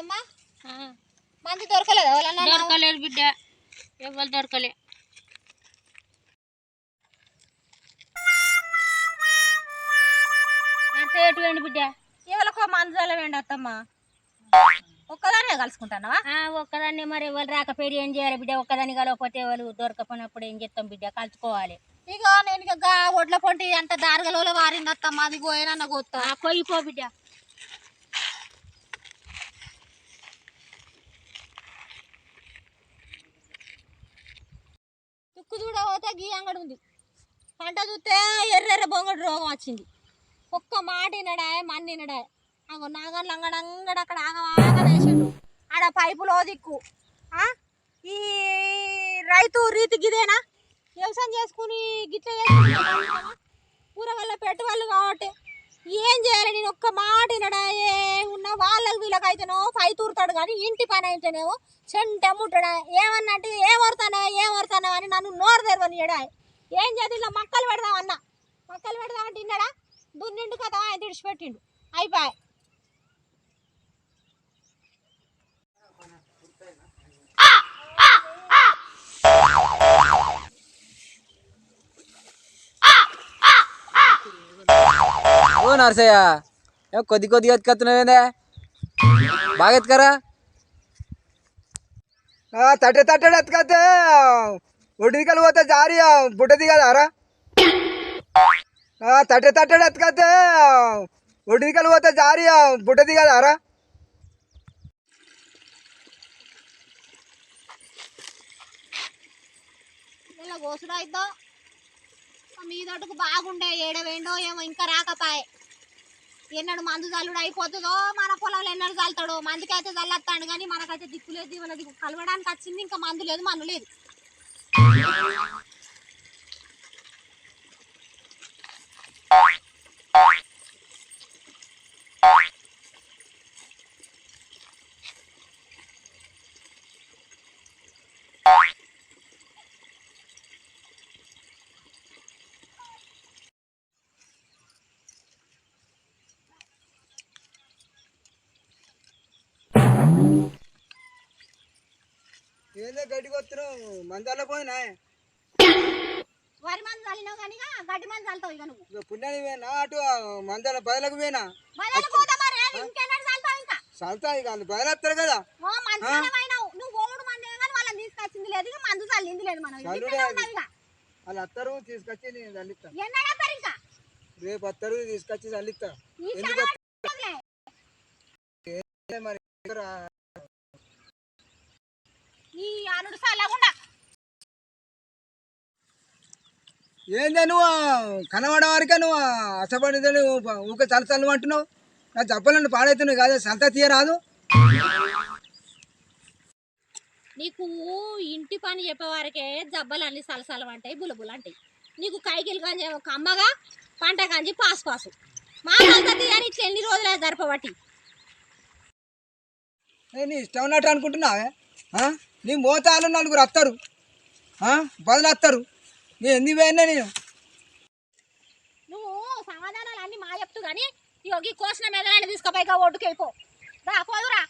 అత్తమ్మ? మంది దొరకలేదు దొరకలేదు బిడ్డ. ఎవరు దొరకలే. ఎటు వేయండి బిడ్డ? ఎవరికో మంది చల్లవేండి అత్తమ్మ. ఒక్కదానే కలుసుకుంటానవా? ఆ, ఒక్కదాన్ని మరి ఎవరు రాకపోయి ఏం చేయాలి బిడ్డ? ఒక్కదాన్ని కలవకపోతే ఎవరు దొరకపోయినప్పుడు ఏం చేస్తాం బిడ్డ? కలుసుకోవాలి. ఇక నేను ఇక ఒడ్ల పొంటి అంత దారగలో వారింది అత్తమ్మ. అది పోయినా గొత్తా. ఆ, పోయి పో బిడ్డ. తుక్కు చూడ పోతే గీ అంగడి ఉంది. పంట చూస్తే ఎర్రెర్ర బొంగడు రోగం వచ్చింది. ఒక్క మాట వినడా మన్ని వినడా అగో నాగర్లు అంగడ అంగడ అక్కడ ఆగ ఆడ పైపులో దిక్కు. ఈ రైతు రీతి గిదేనా? వ్యవసాయం చేసుకుని గిట్ల చేసుకుని కూరగాయల పెట్టుబడులు కాబట్టి. ఏం చేయాలి? నేను ఒక్క మాట వినడాయే ఏ ఉన్న వాళ్ళకి వీళ్ళకైతేనో పై తూరుతాడు కానీ ఇంటి పని అయితేనేమో చెంట ముట్టడా? అంటే ఏం ఏమరుతానా ఏం అని నన్ను నోరు తెరవని ఏడా ఏం చేతి ఇట్లా మక్కలు పెడదాం అన్న. మక్కలు పెడదామంటే తిన్నాడా దున్నిండు కదా ఆయన తిడిచిపెట్టిండు. అయిపోయాయి. ఓ నర్సయ్య ఏం కొద్ది కొద్దిగా ఎత్తుకొస్తున్నావేందే బాగా ఎత్తుకరా తట్టే తట్టడు ఎత్తుకతే ఒడికలు పోతే జారి బుట్ట దిగదారా తట్టే తట్టడు ఎత్తుకతే ఒడికలు పోతే జారి బుట్ట దిగదారా ఇలా గోసుడు అయిద్దో మీ తోటకు బాగుండే ఏడవేండో ఏమో ఇంకా రాకపాయే ఎన్నడు మందు చల్లుడు అయిపోతుందో మన పొలంలో ఎన్నడు చల్లుతాడో మందుకైతే చల్లత్తాడు కానీ మనకైతే దిక్కు లేదు ఇవాళ దిక్కు కలవడానికి వచ్చింది ఇంకా మందు లేదు మన్ను లేదు ఏందో గడ్డికి వస్తున్నావు? మందాల పోయినా? వరి మందు చల్లినావు కానీ ఇక గడ్డి మందు చల్లుతావు ఇక నువ్వు. ఇక పుణ్యానికి పోయినా? అటు మందాల బయలకు పోయినా? బయలు పోతా మరి ఇంకెన్నడు చల్లుతావు ఇంకా? చల్తా ఇక వాళ్ళు బయలుస్తారు కదా. ఓ మంచిగానే పోయినావు. నువ్వు ఓడు మందు కానీ వాళ్ళని తీసుకొచ్చింది లేదు. ఇక మందు చల్లింది లేదు మనం. చల్లుడే ఇంటికనే అది. వాళ్ళు అత్తరు తీసుకొచ్చి నేను చల్లిస్తా ఎన్నడతారు ఇంకా? రేపు అత్తరు తీసుకొచ్చి చల్లిస్తా ఎందుకు మరి? ఈ అనుడు సల్లగుండా ఏందే నువ్వు? కనబడే వరకే నువ్వు అసపడితే నువ్వు ఊక చల్ల చల్లు అంటున్నావు నా చెప్పలను పాడైతున్నావు కాదు సంత తీయరాదు. నీకు ఇంటి పని చెప్పేవారికే జబ్బలు అన్ని సలసలం అంటాయి బులబులు అంటాయి నీకు కైకిలు కాంజి ఒక అమ్మగా పంట కాంజి పాసు పాసు. మా సంతతి అని ఇట్లా ఎన్ని రోజులే జరపబట్టి. ఏ నీ ఇష్టం ఉన్నట్టు అనుకుంటున్నావే? ఆ? నీ మోతాలు నలుగురు వస్తారు. బదులు వస్తారు నేను ఎన్ని పోయినా నేను? నువ్వు సమాధానాలు అన్ని మా చెప్తూ కానీ యోగి కోసిన మెదలాన్ని తీసుకుపోయిగా ఒడ్డుకెళ్ళిపో రా పోదురా.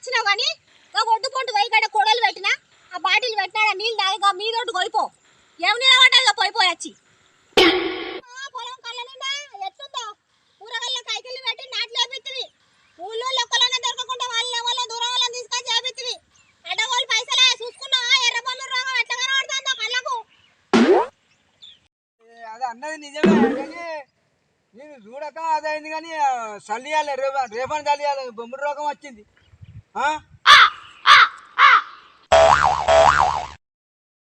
వచ్చినావు కానీ ఒక ఒడ్డు పొంటు వైగడ కొడలు పెట్టినా ఆ బాటిల్ పెట్టినా నీళ్ళు తాగిగా మీదొడ్డు కొలిపో ఏం నిలబడ్డా పోయిపోయి వచ్చి. పొలం కళ్ళ నిండా ఎట్లుందో. కూరగాయల కైకిల్లు పెట్టి నాట్లు వేపిత్తివి. ఊళ్ళో లెక్కలనే దొరకకుండా వాళ్ళ వాళ్ళ దూరం వాళ్ళని తీసుకొని చేపిత్తివి అడ్డగోలు పైసలే చూసుకున్నావా? ఎర్ర పళ్ళు రోగం ఎట్లా కనబడుతుందో కళ్ళకు. అది అన్నది నిజమే కానీ నేను చూడక అదైంది కానీ చల్లియాలి రేప రేపని చల్లియాలి బొమ్మడి రోగం వచ్చింది. ఆ?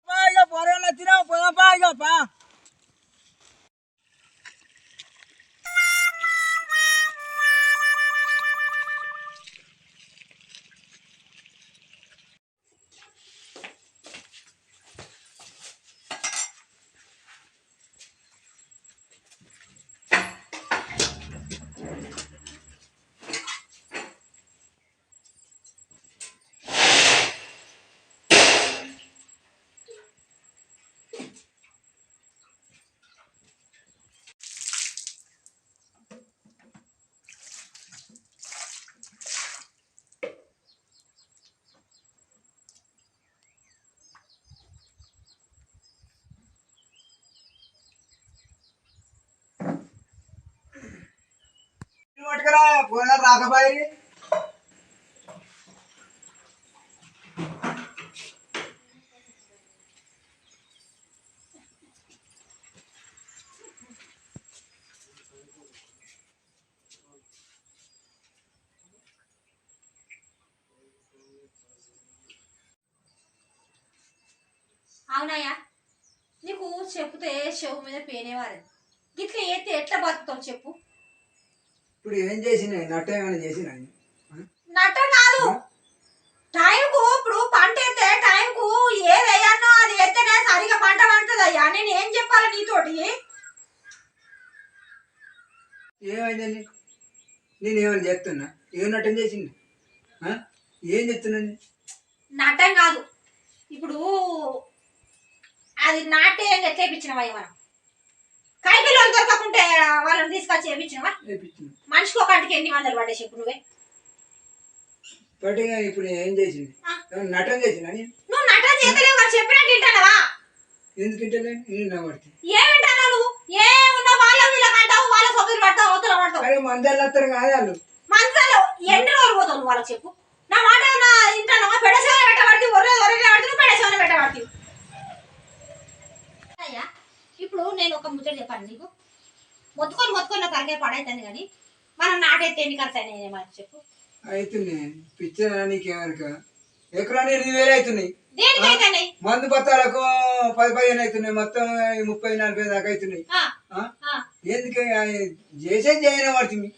పా, ఇక పొరలు వచ్చినావు పోదాం పా ఇక పా ఎక్కడ పోయినా రాకపోయి అవునయ్యా నీకు చెప్తే చెవు మీద పేనేవారు గిట్ల ఎత్తే ఎట్లా బతుకుతావు చెప్పు ఇప్పుడు ఏం చేసిన నట్ట ఏమైనా చేసిన నట్ట కాదు. టైంకు ఇప్పుడు పంట ఎత్తే టైంకు ఏది వేయన్నో అది ఎత్తేనే సరిగా పంట పండుతుంది అయ్యా నేను ఏం చెప్పాలి నీతోటి? ఏమైంది నీకు నేను ఏమైనా చేస్తున్నా ఏం నట్టం చేసింది? ఏం చెప్తున్నా నేను? నట్టం కాదు. ఇప్పుడు అది నాటే ఎట్లేపించినవా మనం? కైపిల్లలు దొరకకుంటే వాళ్ళని తీసుకొచ్చి వేపించింది మనిషికి ఒక అంటికి ఎన్ని వందలు పడ్డాయి చెప్పు నువ్వే? పట్టిగా ఇప్పుడు ఏం చేసింది? నటన చేసిన నువ్వు నటన చేతలేవు వాడు చెప్పినట్టు వింటానవా ఎందుకు ఇంటలేను నేను నవ్వడితే ఏమింటానా నువ్వు? ఏమున్నా వాళ్ళ వీళ్ళకి అంటావు వాళ్ళ సొమ్మిది పడతావు అవతల పడతావు? అరే మందాలు వస్తారు కాదు వాళ్ళు. మంచాలు ఎన్ని రోజులు పోతావు నువ్వు వాళ్ళకి చెప్పు? నా మాట నా ఇంటానమ్మా పెడసేవన పెట్టబడి ఒరే ఒరే పడుతుంది నువ్వు పెడసేవన పెట్టబడి అయ్యా ఇప్పుడు నేను ఒక ముచ్చట చెప్పాను నీకు. మొత్తుకొని మొత్తుకొని నా తలకాయ పడైతుంది కానీ మనం నాటైతే ఎన్ని ఖర్చు మాట చెప్పు. అవుతున్నాయి పిచ్చర్ నీకేమనుక ఎకరా ఎనిమిది వేలు అవుతున్నాయి మందు బత్తాలకు పది పదిహేను అవుతున్నాయి మొత్తం ముప్పై నలభై దాకా అవుతున్నాయి? ఎందుకు? చేసేది చేయని పడుతుంది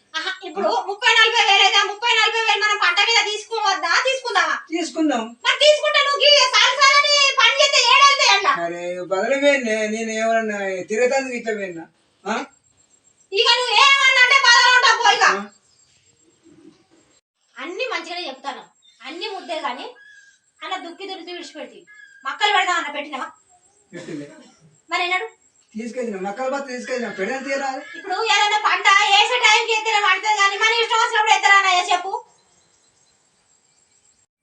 ఇప్పుడు ముప్పై నలభై వేలు అయితే ముప్పై నలభై వేలు మనం పంట మీద తీసుకోవద్దా తీసుకుందామా? తీసుకుందాం మరి తీసుకుంటే నువ్వు గీ సారి సారని పని చేస్తే ఏడైతే అట్లా అరే బదులు నేను ఏమన్నా తిరగతాను ఇట్లా? ఇక నువ్వు ఏమన్నా అంటే బాధలు ఉంటావు పోయిక ఆ? అన్ని మంచిగానే చెప్తాను. అన్ని ముద్దే కానీ అలా దుక్కి దురికి విడిచిపెడితే మక్కలు పెడదాం అన్న పెట్టినవా? పెట్టలే మరి ఎన్నాడు? తీసుకెళ్ళిన మక్కల బత్త తీసుకెళ్ళిన పెడని తీరా ఇప్పుడు ఏదైనా పంట వేసే టైంకి ఎత్తిన పడుతుంది కానీ మన ఇష్టం వచ్చినప్పుడు ఎత్తరానయ్యా చెప్పు?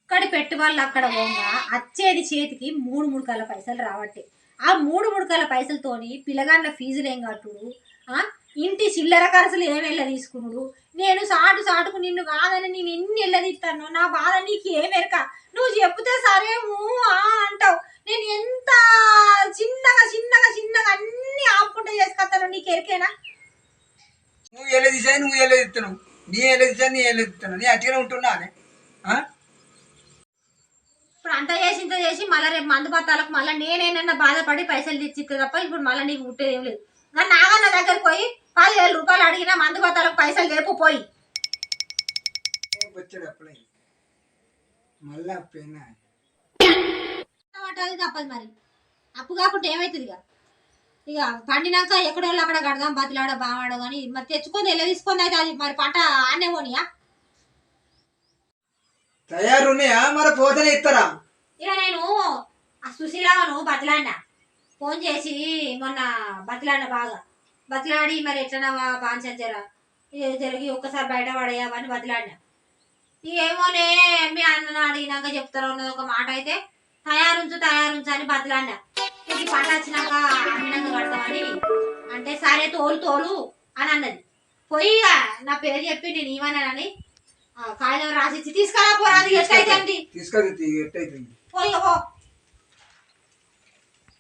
ఇక్కడ పెట్టుబడులు అక్కడ పోగా. వచ్చేది చేతికి మూడు ముడకాల పైసలు రావట్టే. ఆ మూడు ముడకల పైసలతోని పిల్లగాండ్ల ఫీజులు ఏం కట్టుడు? ఆ? ఇంటి చిల్లర కరసలు ఏమి వెళ్ళ తీసుకున్నాడు నేను సాటు సాటుకు నిన్ను కాదని నేను ఎన్ని వెళ్ళదిస్తాను నా బాధ నీకు ఏమెరక నువ్వు చెప్తే సరేము ఆ అంటావు. నేను ఎంత చిన్నగా చిన్నగా చిన్నగా అన్ని ఆపుకుంటూ చేసుకొస్తాను నీకు ఎరికేనా? నువ్వు ఎలా తీసాయి నువ్వు ఎలా నీ ఎలా నీ ఎలా నీ అట్టిగా ఉంటున్నా అనే ఇప్పుడు అంత చేసి ఇంత చేసి మళ్ళీ రేపు మందు పత్తాలకు మళ్ళీ నేనేనన్నా బాధపడి పైసలు తెచ్చిస్తే తప్ప ఇప్పుడు మళ్ళీ నీకు పుట్టేది ఏం లేదు. కానీ నాగన్న దగ్గరికి పోయి పదివేల రూపాయలు అడిగినా మందు పత్తాలకు పైసలు లేపు పోయి. పట్టాలి తప్పదు మరి? అప్పు కాకుండా ఏమవుతుంది ఇక? ఇక పండినాక ఎక్కడో వాళ్ళు అక్కడ కడదాం బతిలాడ బావాడో కానీ మరి తెచ్చుకొని ఎలా తీసుకొని అయితే అది మరి పంట ఆనే పోనీయా? తయారు ఉన్నాయా మరి పోతేనే ఇస్తారా? ఇక నేను ఆ సుశీలాను బతిలాడినా. ఫోన్ చేసి మొన్న బతలాడిన బాగా. బతలాడి మరి ఎట్లనా బాంచరా జరిగి ఒక్కసారి బయట పడేయమని బతిలాడినా. ఏమోనే మీ అన్న అడిగినాక చెప్తారు అన్నది ఒక మాట అయితే తయారుంచు తయారుంచు అని బతిలాడినా. నీకు ఈ పంట వచ్చినాక అన్నంగా కడతామని అంటే సరే తోలు తోలు అని అన్నది. పోయి నా పేరు చెప్పి నేను ఇవ్వనని కాగితం రాసిచ్చి తీసుకురా పోరాది ఎట్లయితే తీసుకెళ్తే ఎట్టయితుంది పోయి ఇక పో